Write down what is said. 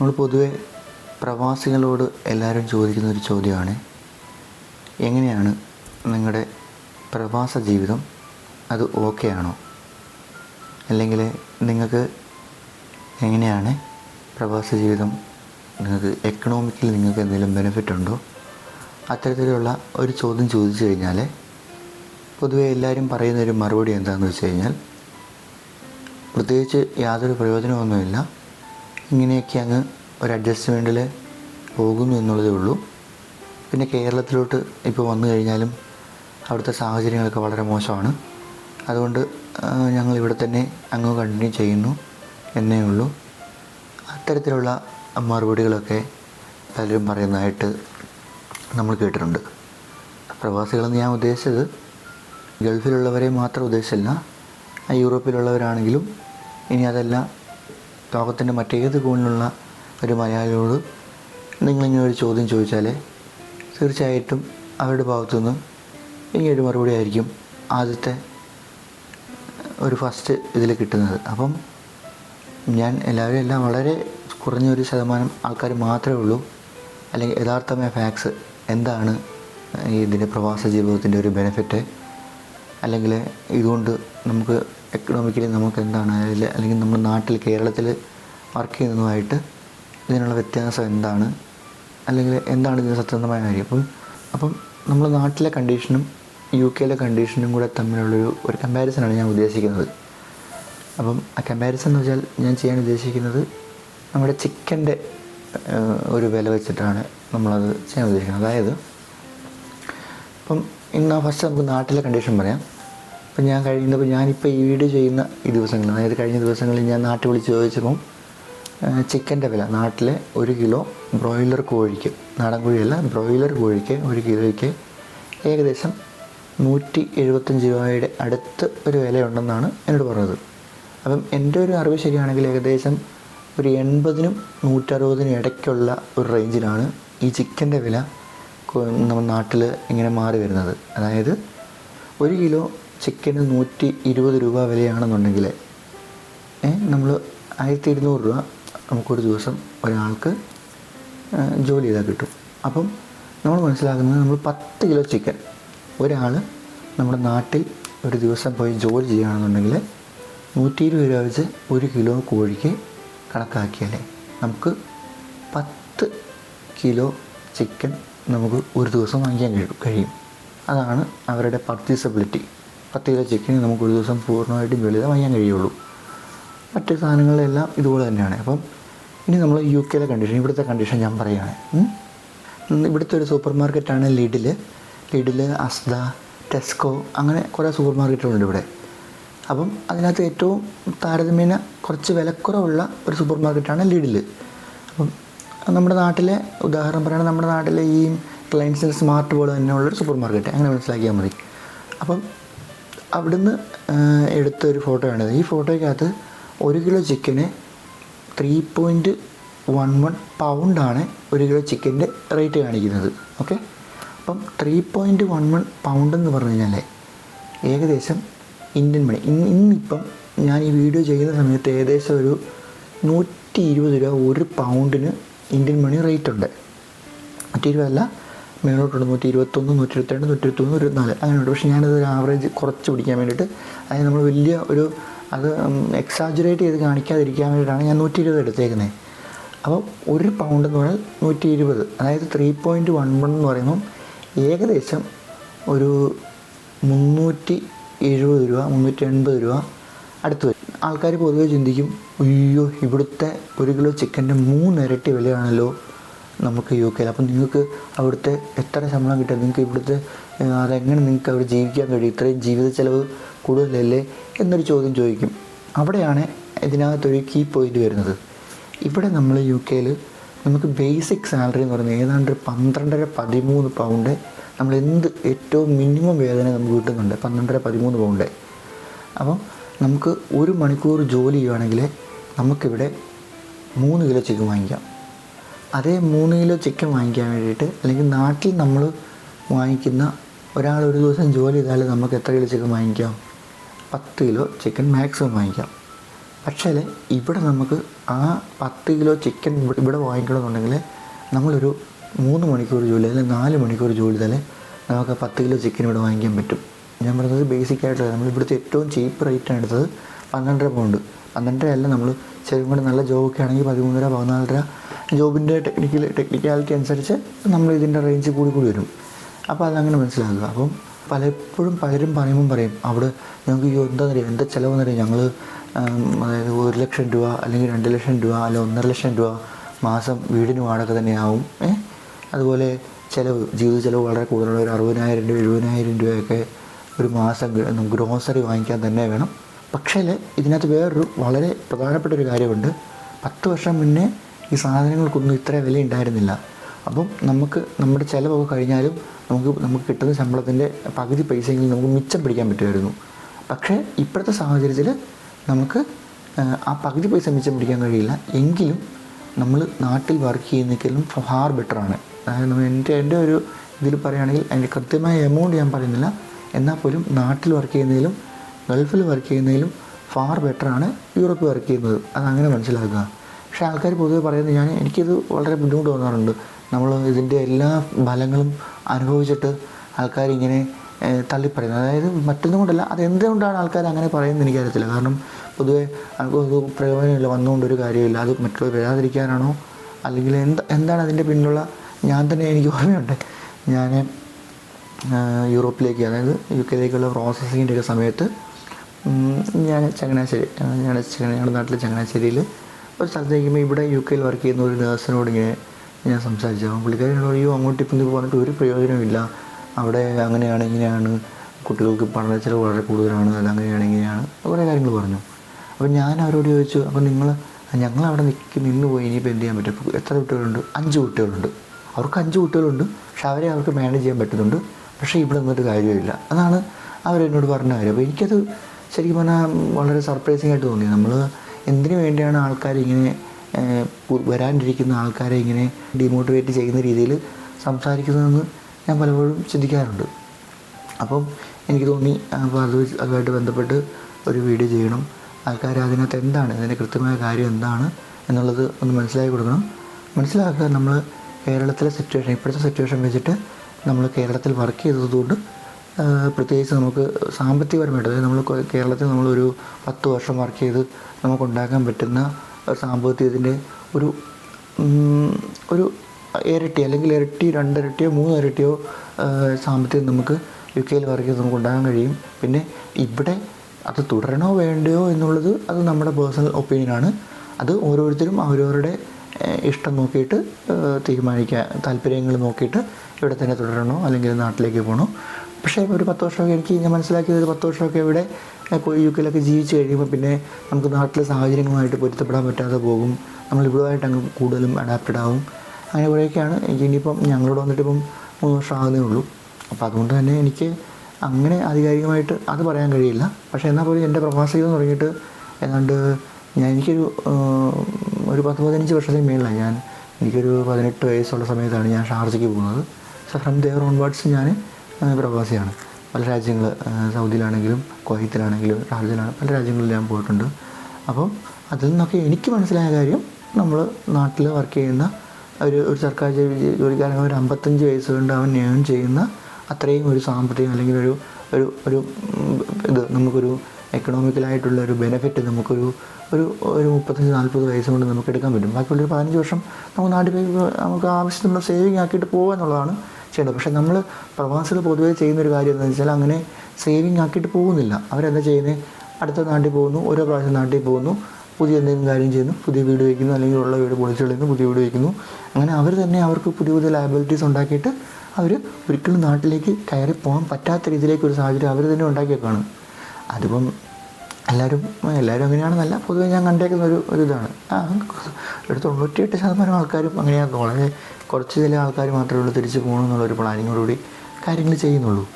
നമ്മൾ പൊതുവെ പ്രവാസികളോട് എല്ലാവരും ചോദിക്കുന്ന ഒരു ചോദ്യമാണ്. എങ്ങനെയാണ് നിങ്ങളുടെ പ്രവാസ ജീവിതം? അത് ഓക്കെ ആണോ? അല്ലെങ്കിൽ നിങ്ങൾക്ക് എങ്ങനെയാണ് പ്രവാസ ജീവിതം? നിങ്ങൾക്ക് എക്കണോമിക്കലി നിങ്ങൾക്ക് എന്തെങ്കിലും ബെനിഫിറ്റ് ഉണ്ടോ? അത്തരത്തിലുള്ള ഒരു ചോദ്യം ചോദിച്ചു കഴിഞ്ഞാൽ പൊതുവെ എല്ലാവരും പറയുന്ന ഒരു മറുപടി എന്താണെന്ന് വെച്ച് കഴിഞ്ഞാൽ പ്രത്യേകിച്ച് യാതൊരു പ്രയോജനമൊന്നുമില്ല ഇങ്ങനെയൊക്കെ അങ്ങ് ഒരു അഡ്ജസ്റ്റ്മെന്റിൽ പോകുന്നു എന്നുള്ളതേ ഉള്ളൂ. പിന്നെ കേരളത്തിലോട്ട് ഇപ്പോൾ വന്നു കഴിഞ്ഞാലും അവിടുത്തെ സാഹചര്യങ്ങളൊക്കെ വളരെ മോശമാണ്. അതുകൊണ്ട് ഞങ്ങൾ ഇവിടെ തന്നെ അങ്ങ് കണ്ടിന്യൂ ചെയ്യുന്നു എന്നേ ഉള്ളൂ. അത്തരത്തിലുള്ള മറുപടികളൊക്കെ പലരും പറയുന്നതായിട്ട് നമ്മൾ കേട്ടിട്ടുണ്ട്. പ്രവാസികളെന്ന് ഞാൻ ഉദ്ദേശിച്ചത് ഗൾഫിലുള്ളവരെ മാത്രം ഉദ്ദേശിച്ചല്ല യൂറോപ്പിലുള്ളവരാണെങ്കിലും ഇനി അതല്ല ലോകത്തിന്റെ മറ്റേത് കോണിലുള്ള ഒരു മലയാളിയോട് നിങ്ങളിങ്ങനെ ഒരു ചോദ്യം ചോദിച്ചാൽ തീർച്ചയായിട്ടും അവരുടെ ഭാഗത്തുനിന്ന് ഒരു മറുപടി ആയിരിക്കും ആദ്യത്തെ ഒരു ഫസ്റ്റ് ഇതിൽ കിട്ടുന്നത്. അപ്പം ഞാൻ എല്ലാവരും എല്ലാം വളരെ കുറഞ്ഞൊരു ശതമാനം ആൾക്കാർ മാത്രമേ ഉള്ളൂ. അല്ലെങ്കിൽ യഥാർത്ഥമായ ഫാക്സ് എന്താണ് ഇതിന്റെ പ്രവാസ ജീവിതത്തിന്റെ ഒരു ബെനിഫിറ്റ് അല്ലെങ്കിൽ ഇതുകൊണ്ട് നമുക്ക് എക്കണോമിക്കലി നമുക്ക് എന്താണ് അതിൽ അല്ലെങ്കിൽ നമ്മുടെ നാട്ടിൽ കേരളത്തിൽ വർക്ക് ചെയ്യുന്നതുമായിട്ട് ഇതിനുള്ള വ്യത്യാസം എന്താണ്? അല്ലെങ്കിൽ എന്താണ് ഇതിന് സത്യസന്ധമായ കാര്യം? അപ്പം അപ്പം നമ്മുടെ നാട്ടിലെ കണ്ടീഷനും യു കെയിലെ കണ്ടീഷനും കൂടെ തമ്മിലുള്ളൊരു ഒരു കമ്പാരിസനാണ് ഞാൻ ഉദ്ദേശിക്കുന്നത്. അപ്പം ആ കമ്പാരിസൺ എന്ന് വെച്ചാൽ ഞാൻ ചെയ്യാൻ ഉദ്ദേശിക്കുന്നത് നമ്മുടെ ചിക്കന്റെ ഒരു വില വെച്ചിട്ടാണ് നമ്മളത് ചെയ്യാൻ ഉദ്ദേശിക്കുന്നത്. അതായത് അപ്പം ഇന്ന് ഫസ്റ്റ് നമുക്ക് നാട്ടിലെ കണ്ടീഷൻ പറയാം. അപ്പം ഞാൻ കഴിയുന്നപ്പോൾ ഞാനിപ്പോൾ ഈ വീഡിയോ ചെയ്യുന്ന ഈ ദിവസങ്ങളിൽ അതായത് കഴിഞ്ഞ ദിവസങ്ങളിൽ ഞാൻ നാട്ടിൽ വിളിച്ച് ചോദിച്ചപ്പം ചിക്കന്റെ വില നാട്ടിലെ ഒരു കിലോ ബ്രോയിലർ കോഴിക്ക് നാടൻ കോഴിയല്ല ബ്രോയിലർ കോഴിക്ക് ഒരു കിലോയ്ക്ക് ഏകദേശം നൂറ്റി എഴുപത്തഞ്ച് രൂപയുടെ അടുത്ത് ഒരു വിലയുണ്ടെന്നാണ് എന്നോട് പറഞ്ഞത്. അപ്പം എന്റെ ഒരു അറിവ് ശരിയാണെങ്കിൽ ഏകദേശം ഒരു എൺപതിനും നൂറ്ററുപതിനും ഇടയ്ക്കുള്ള ഒരു റേഞ്ചിലാണ് ഈ ചിക്കന്റെ വില നമ്മുടെ നാട്ടിൽ ഇങ്ങനെ മാറി വരുന്നത്. അതായത് ഒരു കിലോ ചിക്കന് നൂറ്റി ഇരുപത് രൂപ വിലയാണെന്നുണ്ടെങ്കിൽ നമ്മൾ ആയിരത്തി ഇരുന്നൂറ് രൂപ നമുക്കൊരു ദിവസം ഒരാൾക്ക് ജോലി ചെയ്താൽ കിട്ടും. അപ്പം നമ്മൾ മനസ്സിലാക്കുന്നത് നമ്മൾ പത്ത് കിലോ ചിക്കൻ ഒരാൾ നമ്മുടെ നാട്ടിൽ ഒരു ദിവസം പോയി ജോലി ചെയ്യുകയാണെന്നുണ്ടെങ്കിൽ നൂറ്റി ഇരുപത് രൂപ വെച്ച് ഒരു കിലോ കോഴിക്ക് കണക്കാക്കിയാലേ നമുക്ക് പത്ത് കിലോ ചിക്കൻ നമുക്ക് ഒരു ദിവസം വാങ്ങിക്കാൻ കഴിയും. കഴിയും. അതാണ് അവരുടെ പർച്ചേസബിലിറ്റി. പത്ത് കിലോ ചിക്കൻ നമുക്ക് ഒരു ദിവസം പൂർണമായിട്ടും വെളിയിൽ വാങ്ങിക്കാൻ കഴിയുള്ളൂ. മറ്റ് സാധനങ്ങളെല്ലാം ഇതുപോലെ തന്നെയാണ്. അപ്പം ഇനി നമ്മൾ യു കെയിലെ കണ്ടീഷൻ ഇവിടുത്തെ കണ്ടീഷൻ ഞാൻ പറയുകയാണ്. ഇവിടുത്തെ ഒരു സൂപ്പർ മാർക്കറ്റാണ് ലിഡിൽ ലിഡിൽ അസ്ദ ടെസ്കോ അങ്ങനെ കുറേ സൂപ്പർ മാർക്കറ്റുകളുണ്ട് ഇവിടെ. അപ്പം അതിനകത്ത് ഏറ്റവും താരതമ്യേന കുറച്ച് വിലക്കുറവുള്ള ഒരു സൂപ്പർ മാർക്കറ്റാണ് ലിഡിൽ അപ്പം നമ്മുടെ നാട്ടിലെ ഉദാഹരണം പറയുകയാണെങ്കിൽ നമ്മുടെ നാട്ടിലെ ഈ റിലയൻസിൽ സ്മാർട്ട് പോലെ തന്നെയുള്ളൊരു സൂപ്പർ മാർക്കറ്റ് അങ്ങനെ മനസ്സിലാക്കിയാൽ മതി. അപ്പം അവിടുന്ന് എടുത്തൊരു ഫോട്ടോയാണിത്. ഈ ഫോട്ടോയ്ക്കകത്ത് ഒരു കിലോ ചിക്കന് ത്രീ പോയിന്റ് വൺ വൺ പൗണ്ടാണ് ഒരു കിലോ ചിക്കന്റെ റേറ്റ് കാണിക്കുന്നത്. ഓക്കെ അപ്പം three point one one pound എന്ന് പറഞ്ഞു കഴിഞ്ഞാൽ ഏകദേശം ഇന്ത്യൻ മണി ഇന്ന് ഇന്നിപ്പം ഞാൻ ഈ വീഡിയോ ചെയ്യുന്ന സമയത്ത് ഏകദേശം ഒരു നൂറ്റി ഇരുപത് രൂപ ഒരു പൗണ്ടിന് ഇന്ത്യൻ മണി റേറ്റ് ഉണ്ട്. നൂറ്റി ഇരുപതല്ല മേലോട്ടുണ്ട്. നൂറ്റി ഇരുപത്തൊന്ന് നൂറ്റി ഇരുപത്തിരണ്ട് നൂറ്റി ഇരുപത്തൊന്ന് ഒരു നാല് അങ്ങനെയുണ്ട്. പക്ഷേ ഞാനത് ആവറേജ് കുറച്ച് പിടിക്കാൻ വേണ്ടിയിട്ട് അതായത് നമ്മൾ വലിയ ഒരു അത് എക്സാജുറേറ്റ് ചെയ്ത് കാണിക്കാതിരിക്കാൻ വേണ്ടിയിട്ടാണ് ഞാൻ നൂറ്റി ഇരുപത് എടുത്തേക്കുന്നത്. അപ്പോൾ ഒരു പൗണ്ട് എന്ന് പറഞ്ഞാൽ നൂറ്റി ഇരുപത് അതായത് ത്രീ പോയിന്റ് വൺ വൺ എന്ന് പറയുമ്പം ഏകദേശം ഒരു മുന്നൂറ്റി എഴുപത് രൂപ മുന്നൂറ്റി എൺപത് രൂപ അടുത്ത് വരും. ആൾക്കാർ പൊതുവെ ചിന്തിക്കും അയ്യോ ഇവിടുത്തെ ഒരു കിലോ ചിക്കന്റെ മൂന്നിരട്ടി വിലയാണല്ലോ. നമുക്ക് യു കെയിൽ അപ്പം നിങ്ങൾക്ക് അവിടുത്തെ എത്ര ശമ്പളം കിട്ടുക നിങ്ങൾക്ക് ഇവിടുത്തെ അതെങ്ങനെ നിങ്ങൾക്ക് അവിടെ ജീവിക്കാൻ കഴിയും? ഇത്രയും ജീവിത ചെലവ് കൂടുതലല്ലേ? എന്നൊരു ചോദ്യം ചോദിക്കും. അവിടെയാണ് ഇതിനകത്തൊരു കീ പോയിന്റ് വരുന്നത്. ഇവിടെ നമ്മൾ യു കെയിൽ നമുക്ക് ബേസിക് സാലറി എന്ന് പറയുന്നത് ഏതാണ്ട് ഒരു പന്ത്രണ്ടര പതിമൂന്ന് പൗണ്ട് നമ്മൾ എന്ത് ഏറ്റവും മിനിമം വേതനം നമുക്ക് കിട്ടുന്നുണ്ട്? പന്ത്രണ്ടര പതിമൂന്ന് പൗണ്ട് അപ്പം നമുക്ക് ഒരു മണിക്കൂർ ജോലി ചെയ്യുകയാണെങ്കിൽ നമുക്കിവിടെ മൂന്ന് കിലോ ചിക്കൻ വാങ്ങിക്കാം. അതേ മൂന്ന് കിലോ ചിക്കൻ വാങ്ങിക്കാൻ വേണ്ടിയിട്ട് അല്ലെങ്കിൽ നാട്ടിൽ നമ്മൾ വാങ്ങിക്കുന്ന ഒരാൾ ഒരു ദിവസം ജോലി ചെയ്താൽ നമുക്ക് എത്ര കിലോ ചിക്കൻ വാങ്ങിക്കാം? പത്ത് കിലോ ചിക്കൻ മാക്സിമം വാങ്ങിക്കാം. പക്ഷേ ഇവിടെ നമുക്ക് ആ പത്ത് കിലോ ചിക്കൻ ഇവിടെ- വാങ്ങിക്കണമെന്നുണ്ടെങ്കിൽ നമ്മളൊരു മൂന്ന് മണിക്കൂർ ജോലി അല്ലെങ്കിൽ നാല് മണിക്കൂർ ജോലി തന്നെ നമുക്ക് ആ പത്ത് കിലോ ചിക്കൻ ഇവിടെ വാങ്ങിക്കാൻ പറ്റും. ഞാൻ പറഞ്ഞത് ബേസിക് ആയിട്ടുള്ള നമ്മൾ ഇവിടുത്തെ ഏറ്റവും ചീപ്പ് റേറ്റാണ് എടുത്തത് പന്ത്രണ്ടര പൗണ്ട് പന്ത്രണ്ടര അല്ല നമ്മൾ ശരിക്കും കൂടെ നല്ല ജോബൊക്കെ ആണെങ്കിൽ പതിമൂന്നര പതിനാലര ജോബിന്റെ ടെക്നിക്കൽ ടെക്നിക്കാലിറ്റി അനുസരിച്ച് നമ്മൾ ഇതിന്റെ റേഞ്ച് കൂടി കൂടി വരും. അപ്പോൾ അതങ്ങനെ മനസ്സിലാക്കുക. അപ്പം പലപ്പോഴും പലരും പറയുമ്പം പറയും അവിടെ ഞങ്ങൾക്ക് ഈ എന്താ അറിയാം എന്താ ചിലവെന്നറിയാം ഞങ്ങൾ അതായത് ഒരു ലക്ഷം രൂപ അല്ലെങ്കിൽ രണ്ട് ലക്ഷം രൂപ അല്ലെങ്കിൽ ഒന്നര ലക്ഷം രൂപ മാസം വീടിന് വാടക തന്നെയാവും. അതുപോലെ ചിലവ് ജീവിത ചിലവ് വളരെ കൂടുതലുള്ള ഒരു അറുപതിനായിരം രൂപ എഴുപതിനായിരം രൂപയൊക്കെ ഒരു മാസം ഗ്രോസറി വാങ്ങിക്കാൻ തന്നെ വേണം. പക്ഷേ ഇതിനകത്ത് വേറൊരു വളരെ പ്രധാനപ്പെട്ട ഒരു കാര്യമുണ്ട്. പത്ത് വർഷം മുന്നേ ഈ സാധനങ്ങൾക്കൊന്നും ഇത്ര വില ഉണ്ടായിരുന്നില്ല. അപ്പം നമുക്ക് നമ്മുടെ ചിലവൊക്കെ കഴിഞ്ഞാലും നമുക്ക് നമുക്ക് കിട്ടുന്ന ശമ്പളത്തിന്റെ പകുതി പൈസയെങ്കിലും നമുക്ക് മിച്ചം പിടിക്കാൻ പറ്റുമായിരുന്നു. പക്ഷേ ഇപ്പോഴത്തെ സാഹചര്യത്തിൽ നമുക്ക് ആ, പകുതി പൈസ മിച്ചം പിടിക്കാൻ കഴിയില്ല. എങ്കിലും നമ്മൾ നാട്ടിൽ വർക്ക് ചെയ്യുന്നതിലും ഫാർ ബെറ്ററാണ് അതായത് എന്റെ എന്റെ ഒരു ഇതിൽ പറയുകയാണെങ്കിൽ അതിന്റെ കൃത്യമായ എമൗണ്ട് ഞാൻ പറയുന്നില്ല. എന്നാൽ പോലും നാട്ടിൽ വർക്ക് ചെയ്യുന്നതിലും ഗൾഫിൽ വർക്ക് ചെയ്യുന്നതിലും ഫാർ ബെറ്ററാണ് യൂറോപ്പിൽ വർക്ക് ചെയ്യുന്നത്. അതങ്ങനെ മനസ്സിലാക്കുക. പക്ഷേ ആൾക്കാർ പൊതുവെ പറയുന്നത് ഞാൻ എനിക്കിത് വളരെ ബുദ്ധിമുട്ട് തോന്നാറുണ്ട്. നമ്മൾ ഇതിന്റെ എല്ലാ ഫലങ്ങളും അനുഭവിച്ചിട്ട് ഏഹ്, തള്ളിപ്പറയുന്നത്. അതായത് മറ്റൊന്നും കൊണ്ടല്ല അത് എന്തുകൊണ്ടാണ് ആൾക്കാർ അങ്ങനെ പറയുന്നത് എനിക്കറിയത്തില്ല. കാരണം പൊതുവെ ഒരു പ്രയോജനമില്ല വന്നുകൊണ്ട് ഒരു കാര്യമില്ല. അത് മറ്റുള്ളവർ വരാതിരിക്കാനാണോ? അല്ലെങ്കിൽ എന്ത് എന്താണ് അതിന്റെ പിന്നിലുള്ള ഞാൻ തന്നെ എനിക്ക് ഓർമ്മയുണ്ട്. ഞാൻ യൂറോപ്പിലേക്ക് അതായത് യു കെയിലേക്കുള്ള പ്രോസസ്സിങ്ങിന്റെ ഒക്കെ സമയത്ത് ഞാൻ ചങ്ങനാശ്ശേരി ഞാൻ ഞങ്ങളുടെ നാട്ടിൽ ചങ്ങനാശ്ശേരിയിൽ ഒരു സ്ഥലത്തേക്കുമ്പോൾ ഇവിടെ യു കെയിൽ വർക്ക് ചെയ്യുന്ന ഒരു നേഴ്സിനോട് ഇങ്ങനെ ഞാൻ സംസാരിച്ചു. അപ്പം പുള്ളിക്കാരി എന്നോട് പറയും അങ്ങോട്ട് ഇപ്പം ഇത് പറഞ്ഞിട്ട് ഒരു പ്രയോജനമില്ല അവിടെ അങ്ങനെയാണ് ഇങ്ങനെയാണ്. കുട്ടികൾക്ക് പഠന ചിലവ് വളരെ കൂടുതലാണ്. അത് അങ്ങനെയാണ് ഇങ്ങനെയാണ്. കുറേ കാര്യങ്ങൾ പറഞ്ഞു. അപ്പോൾ ഞാൻ അവരോട് ചോദിച്ചു അപ്പോൾ നിങ്ങൾ ഞങ്ങൾ അവിടെ നിൽക്കി നിന്ന് പോയി ഇനിയിപ്പോൾ എന്ത് ചെയ്യാൻ പറ്റും? എത്ര കുട്ടികളുണ്ട്? അഞ്ച് കുട്ടികളുണ്ട്. അവർക്ക് അഞ്ച് കുട്ടികളുണ്ട്. പക്ഷെ അവരെ അവർക്ക് മാനേജ് ചെയ്യാൻ പറ്റുന്നുണ്ട്. പക്ഷേ ഇവിടെ നിന്നിട്ട് കാര്യമില്ല. അതാണ് അവരെന്നോട് പറഞ്ഞ കാര്യം. അപ്പോൾ എനിക്കത് ശരിക്കും പറഞ്ഞാൽ വളരെ സർപ്രൈസിങ് ആയിട്ട് തോന്നി. നമ്മൾ എന്തിനു വേണ്ടിയാണ് വരാണ്ടിരിക്കുന്ന വരാനിരിക്കുന്ന ആൾക്കാരെ ഇങ്ങനെ ഡിമോട്ടിവേറ്റ് ചെയ്യുന്ന രീതിയിൽ സംസാരിക്കുന്നതെന്ന് ഞാൻ പലപ്പോഴും ചിന്തിക്കാറുണ്ട്. അപ്പം എനിക്ക് തോന്നി അപ്പോൾ അത് അതുമായിട്ട് ബന്ധപ്പെട്ട് ഒരു വീഡിയോ ചെയ്യണം. ആൾക്കാർ അതിനകത്ത് എന്താണ് ഇതിന്റെ കൃത്യമായ കാര്യം എന്താണ് എന്നുള്ളത് ഒന്ന് മനസ്സിലാക്കി കൊടുക്കണം. മനസ്സിലാക്കുക നമ്മൾ കേരളത്തിലെ സിറ്റുവേഷൻ ഇപ്പോഴത്തെ സിറ്റുവേഷൻ വെച്ചിട്ട് നമ്മൾ കേരളത്തിൽ വർക്ക് ചെയ്തതുകൊണ്ട് പ്രത്യേകിച്ച് നമുക്ക് സാമ്പത്തികപരമായിട്ട് അതായത് നമ്മൾ കേരളത്തിൽ നമ്മളൊരു പത്ത് വർഷം വർക്ക് ചെയ്ത് നമുക്ക് ഉണ്ടാക്കാൻ പറ്റുന്ന സാമ്പത്തികത്തിന്റെ ഒരു ഒരു ഇരട്ടി അല്ലെങ്കിൽ ഇരട്ടി രണ്ടിരട്ടിയോ മൂന്ന് ഇരട്ടിയോ ആ, സാമ്പത്തികം നമുക്ക് യു കെയിൽ വർക്ക് ചെയ്ത് നമുക്ക് ഉണ്ടാകാൻ കഴിയും. പിന്നെ ഇവിടെ അത് തുടരണോ വേണ്ടയോ എന്നുള്ളത് അത് നമ്മുടെ പേഴ്സണൽ ഒപ്പീനിയനാണ് അത് ഓരോരുത്തരും അവരവരുടെ ഇഷ്ടം നോക്കിയിട്ട് തീരുമാനിക്കുക താല്പര്യങ്ങൾ നോക്കിയിട്ട് ഇവിടെ തന്നെ തുടരണോ അല്ലെങ്കിൽ നാട്ടിലേക്ക് പോകണോ. പക്ഷേ ഒരു പത്ത് വർഷമൊക്കെ എനിക്ക് ഞാൻ മനസ്സിലാക്കിയത് ഒരു പത്ത് വർഷമൊക്കെ ഇവിടെ യു കെയിലൊക്കെ ജീവിച്ച് കഴിയുമ്പോൾ പിന്നെ നമുക്ക് നാട്ടിലെ സാഹചര്യങ്ങളുമായിട്ട് പൊരുത്തപ്പെടാൻ പറ്റാതെ പോകും. നമ്മൾ ഇവിടുമായിട്ട് അങ്ങ് കൂടുതലും അഡാപ്റ്റഡ് ആവും. അങ്ങനെ കുറേയൊക്കെയാണ് എനിക്ക് ഇനിയിപ്പം ഞങ്ങളോട് വന്നിട്ട് ഇപ്പം മൂന്ന് വർഷം ആകുന്നേ ഉള്ളൂ. അപ്പോൾ അതുകൊണ്ട് തന്നെ എനിക്ക് അങ്ങനെ ആധികാരികമായിട്ട് അത് പറയാൻ കഴിയില്ല. പക്ഷേ എന്നാൽ പോലും എന്റെ പ്രവാസ തുടങ്ങിയിട്ട് ഏതാണ്ട് ഞാൻ എനിക്കൊരു ഒരു പത്ത് പതിനഞ്ച് വർഷത്തിന് മേളിലാണ് ഞാൻ എനിക്കൊരു പതിനെട്ട് വയസ്സുള്ള സമയത്താണ് ഞാൻ ഷാർജയ്ക്ക് പോകുന്നത്. സോ ഫ്രം ദെയർ ഓൺവേർഡ്സ് ഞാൻ പ്രവാസിയാണ്. പല രാജ്യങ്ങൾ സൗദിയിലാണെങ്കിലും കുവൈത്തിലാണെങ്കിലും ഷാർജയിലാണ് പല രാജ്യങ്ങളിൽ ഞാൻ പോയിട്ടുണ്ട്. അപ്പം അതിൽ നിന്നൊക്കെ എനിക്ക് മനസ്സിലായ കാര്യം നമ്മൾ നാട്ടിൽ വർക്ക് ചെയ്യുന്ന ഒരു ഒരു സർക്കാർ ജോലി ജോലിക്കാരൻ ഒരു അമ്പത്തഞ്ച് വയസ്സ് കൊണ്ട് അവൻ ഏൺ ചെയ്യുന്ന അത്രയും ഒരു സാമ്പത്തികം അല്ലെങ്കിൽ ഒരു ഒരു ഒരു ഇത് നമുക്കൊരു എക്കണോമിക്കലായിട്ടുള്ള ഒരു ബെനിഫിറ്റ് നമുക്കൊരു ഒരു ഒരു മുപ്പത്തഞ്ച് നാൽപ്പത് വയസ്സ് കൊണ്ട് നമുക്ക് എടുക്കാൻ പറ്റും. ബാക്കിയുള്ളൊരു പതിനഞ്ച് വർഷം നമുക്ക് നാട്ടിൽ നമുക്ക് ആവശ്യത്തിനുള്ള സേവിങ് ആക്കിയിട്ട് പോകുക എന്നുള്ളതാണ് ചെയ്യേണ്ടത് പക്ഷേ നമ്മൾ പ്രവാസികൾ പൊതുവേ ചെയ്യുന്നൊരു കാര്യം എന്താണെന്ന് വെച്ചാൽ അങ്ങനെ സേവിങ് ആക്കിയിട്ട് പോകുന്നില്ല. അവരെന്താ ചെയ്യുന്നത് അടുത്ത നാട്ടിൽ പോകുന്നു ഓരോ പ്രാവശ്യം നാട്ടിൽ പോകുന്നു പുതിയ എന്തെങ്കിലും കാര്യം ചെയ്യുന്നു പുതിയ വീട് വയ്ക്കുന്നു അല്ലെങ്കിൽ ഉള്ള വീട് പൊളിച്ചു കളയുന്നു പുതിയ വീട് വയ്ക്കുന്നു. അങ്ങനെ അവർ തന്നെ അവർക്ക് പുതിയ പുതിയ ലയബിലിറ്റീസ് ഉണ്ടാക്കിയിട്ട് അവർ ഒരിക്കലും നാട്ടിലേക്ക് കയറി പോകാൻ പറ്റാത്ത രീതിയിലേക്ക് ഒരു സാഹചര്യം അവർ തന്നെ ഉണ്ടാക്കിയേക്കാണ്. അതിപ്പം എല്ലാവരും എല്ലാവരും അങ്ങനെയാണെന്നല്ല പൊതുവെ ഞാൻ കണ്ടേക്കുന്ന ഒരു ഒരു ഇതാണ്. ആ ഒരു തൊണ്ണൂറ്റിയെട്ട് ശതമാനം ആൾക്കാരും അങ്ങനെയാണ് വളരെ കുറച്ച് ചില ആൾക്കാർ മാത്രമേ ഉള്ളൂ തിരിച്ച് പോകണമെന്നുള്ള ഒരു പ്ലാനിങ്ങോടുകൂടി കാര്യങ്ങൾ ചെയ്യുന്നുള്ളൂ.